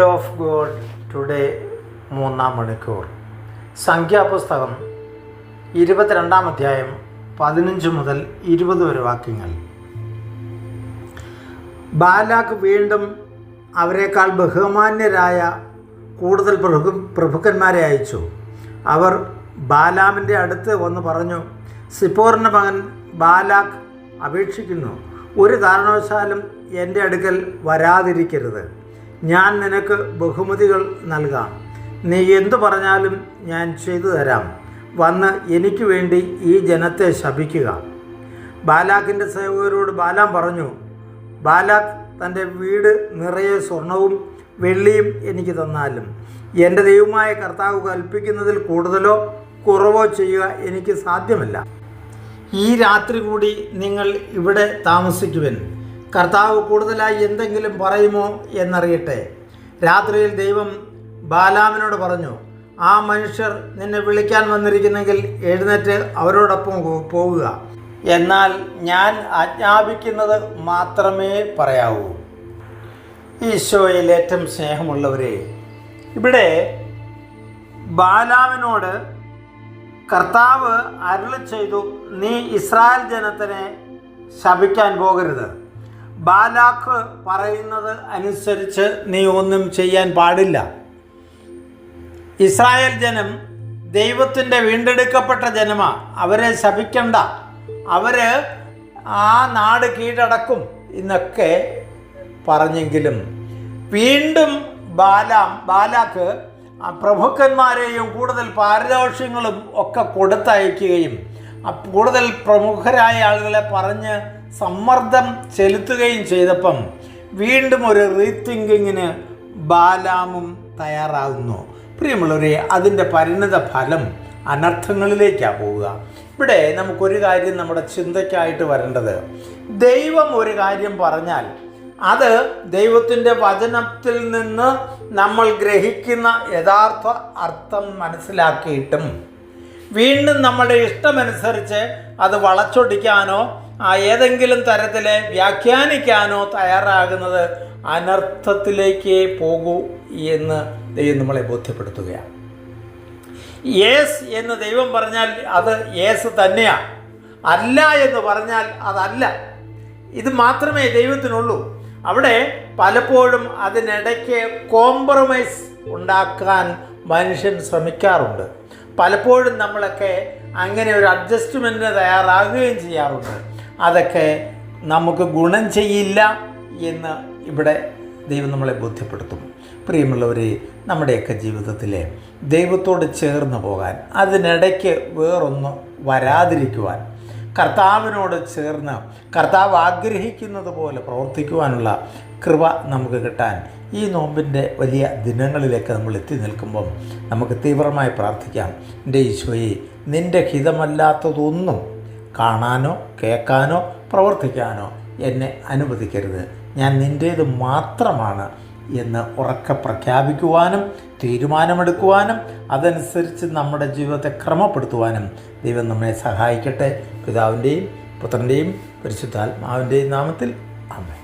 Of God today മൂന്നാം മണിക്കൂർ. സംഖ്യാപുസ്തകം ഇരുപത്തിരണ്ടാം അധ്യായം പതിനഞ്ച് മുതൽ ഇരുപത് വരെ വാക്യങ്ങൾ. ബാലാക്ക് വീണ്ടും അവരെക്കാൾ ബഹുമാന്യരായ കൂടുതൽ പ്രഭു പ്രഭുക്കന്മാരെ അയച്ചു. അവർ ബാലാമിന്റെ അടുത്ത് വന്ന് പറഞ്ഞു സിപ്പോറിന്റെ മകൻ ബാലാക്ക് അപേക്ഷിക്കുന്നു. ഒരു കാരണവശാലും എന്റെ അടുക്കൽ വരാതിരിക്കരുത്. ഞാൻ നിനക്ക് ബഹുമതികൾ നൽകാം. നീ എന്തു പറഞ്ഞാലും ഞാൻ ചെയ്തു തരാം. വന്ന് എനിക്ക് വേണ്ടി ഈ ജനത്തെ ശപിക്കുക. ബാലാക്കിന്റെ സേവകരോട് ബാലാം പറഞ്ഞു ബാലാക്ക് തന്റെ വീട് നിറയെ സ്വർണവും വെള്ളിയും എനിക്ക് തന്നാലും എന്റെ ദൈവമായ കർത്താവ് കൽപ്പിക്കുന്നതിൽ കൂടുതലോ കുറവോ ചെയ്യുക എനിക്ക് സാധ്യമല്ല. ഈ രാത്രി കൂടി നിങ്ങൾ ഇവിടെ താമസിക്കുവൻ. കർത്താവ് കൂടുതലായി എന്തെങ്കിലും പറയുമോ എന്നറിയട്ടെ. രാത്രിയിൽ ദൈവം ബാലാമിനോട് പറഞ്ഞു ആ മനുഷ്യർ നിന്നെ വിളിക്കാൻ വന്നിരിക്കുന്നെങ്കിൽ എഴുന്നേറ്റ് അവരോടൊപ്പം പോവുക. എന്നാൽ ഞാൻ ആജ്ഞാപിക്കുന്നത് മാത്രമേ പറയാവൂ. ഈശോയിൽ ഏറ്റവും സ്നേഹമുള്ളവരെ ഇവിടെ ബാലാവിനോട് കർത്താവ് അരുളി ചെയ്തു നീ ഇസ്രായേൽ ജനത്തിനെ ശപിക്കാൻ പോകരുത്. ബാലാഖ് പറയുന്നത് അനുസരിച്ച് നീ ഒന്നും ചെയ്യാൻ പാടില്ല. ഇസ്രായേൽ ജനം ദൈവത്തിന്റെ വീണ്ടെടുക്കപ്പെട്ട ജനമാ. അവരെ ശപിക്കണ്ട. അവർ ആ നാട് കീഴടക്കും എന്നൊക്കെ പറഞ്ഞെങ്കിലും വീണ്ടും ബാലാം ബാലാക്ക് പ്രമുഖന്മാരെയും കൂടുതൽ പാരിതോഷ്യങ്ങളും ഒക്കെ കൊടുത്തയക്കുകയും കൂടുതൽ പ്രമുഖരായ ആളുകളെ പറഞ്ഞ് സമ്മർദ്ദം ചെലുത്തുകയും ചെയ്തപ്പം വീണ്ടും ഒരു റീതിങ്കിങ്ങിന് ബാലാമും തയ്യാറാകുന്നു. പ്രിയമുള്ളവരെ അതിന്റെ പരിണിത ഫലം അനർത്ഥങ്ങളിലേക്കാണ് പോവുക. ഇവിടെ നമുക്കൊരു കാര്യം നമ്മുടെ ചിന്തയ്ക്കായിട്ട് വരേണ്ടത്. ദൈവം ഒരു കാര്യം പറഞ്ഞാൽ അത് ദൈവത്തിന്റെ വചനത്തിൽ നിന്ന് നമ്മൾ ഗ്രഹിക്കുന്ന യഥാർത്ഥ അർത്ഥം മനസ്സിലാക്കിയിട്ടും വീണ്ടും നമ്മുടെ ഇഷ്ടമനുസരിച്ച് അത് വളച്ചൊടിക്കാനോ ഏതെങ്കിലും തരത്തിൽ വ്യാഖ്യാനിക്കാനോ തയ്യാറാകുന്നത് അനർത്ഥത്തിലേക്ക് പോകൂ എന്ന് ദൈവം നമ്മളെ ബോധ്യപ്പെടുത്തുകയാണ്. യേസ് എന്ന് ദൈവം പറഞ്ഞാൽ അത് യേസ് തന്നെയാണ് അല്ല എന്ന് പറഞ്ഞാൽ അതല്ല. ഇത് മാത്രമേ ദൈവത്തിനുള്ളൂ. അവിടെ പലപ്പോഴും അതിനിടയ്ക്ക് കോംപ്രമൈസ് ഉണ്ടാക്കാൻ മനുഷ്യൻ ശ്രമിക്കാറുണ്ട്. പലപ്പോഴും നമ്മളൊക്കെ അങ്ങനെ ഒരു അഡ്ജസ്റ്റ്മെന്റിന് തയ്യാറാകുകയും ചെയ്യാറുണ്ട്. അതൊക്കെ നമുക്ക് ഗുണം ചെയ്യില്ല എന്ന് ഇവിടെ ദൈവം നമ്മളെ ബോധ്യപ്പെടുത്തും പ്രിയമുള്ളവരെ നമ്മുടെയൊക്കെ ജീവിതത്തിൽ ദൈവത്തോട് ചേർന്ന് പോകാൻ അതിനിടയ്ക്ക് വേറൊന്ന് വരാതിരിക്കുവാൻ കർത്താവിനോട് ചേർന്ന് കർത്താവ് ആഗ്രഹിക്കുന്നത് പോലെ പ്രവർത്തിക്കുവാനുള്ള കൃപ നമുക്ക് കിട്ടാൻ ഈ നോമ്പിന്റെ വലിയ ദിനങ്ങളിലേക്ക് നമ്മൾ എത്തി നിൽക്കുമ്പം നമുക്ക് തീവ്രമായി പ്രാർത്ഥിക്കാം. എന്റെ ഈശോയെ നിന്റെ ഹിതമല്ലാത്തതൊന്നും കാണാനോ കേൾക്കാനോ പ്രവർത്തിക്കാനോ എന്നെ അനുവദിക്കരുത്. ഞാൻ നിന്റേത് മാത്രമാണ് എന്ന് ഉറക്കെ പ്രഖ്യാപിക്കുവാനും തീരുമാനമെടുക്കുവാനും അതനുസരിച്ച് നമ്മുടെ ജീവിതത്തെ ക്രമപ്പെടുത്തുവാനും ദൈവം നമ്മെ സഹായിക്കട്ടെ. പിതാവിന്റെയും പുത്രന്റെയും പരിശുദ്ധാത്മാവിന്റെയും നാമത്തിൽ. അമ്മ